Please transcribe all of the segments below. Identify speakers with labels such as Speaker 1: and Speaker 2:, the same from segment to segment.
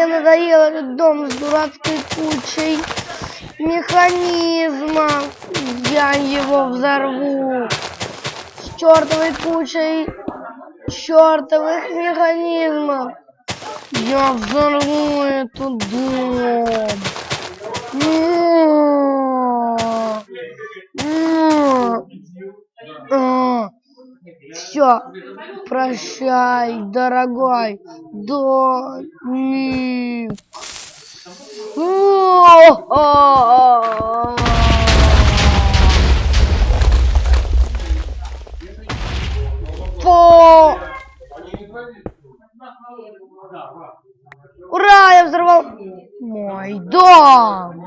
Speaker 1: Мне надоел этот дом с дурацкой кучей механизмов. Я его взорву. С чертовой кучей чертовых механизмов. Я взорву этот дом. Все, прощай, дорогой домик. Фу! Ура, я взорвал мой дом.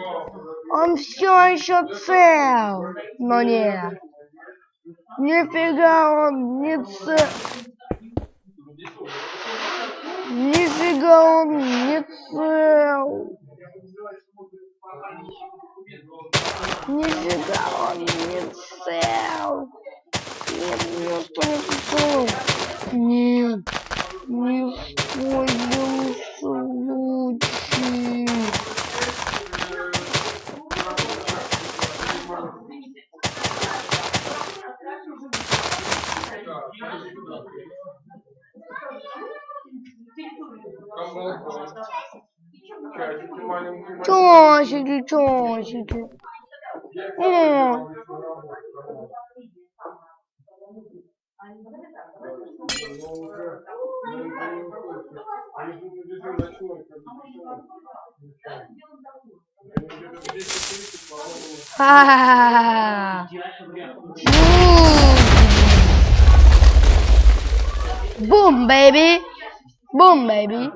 Speaker 1: Он все еще цел, но нет. Нифига он не цел. Нифига он не цел. Нифига он не цел. Нет, нет, не Çocuk çocuk. Hmm. Ha. Boom, baby. Boom, baby.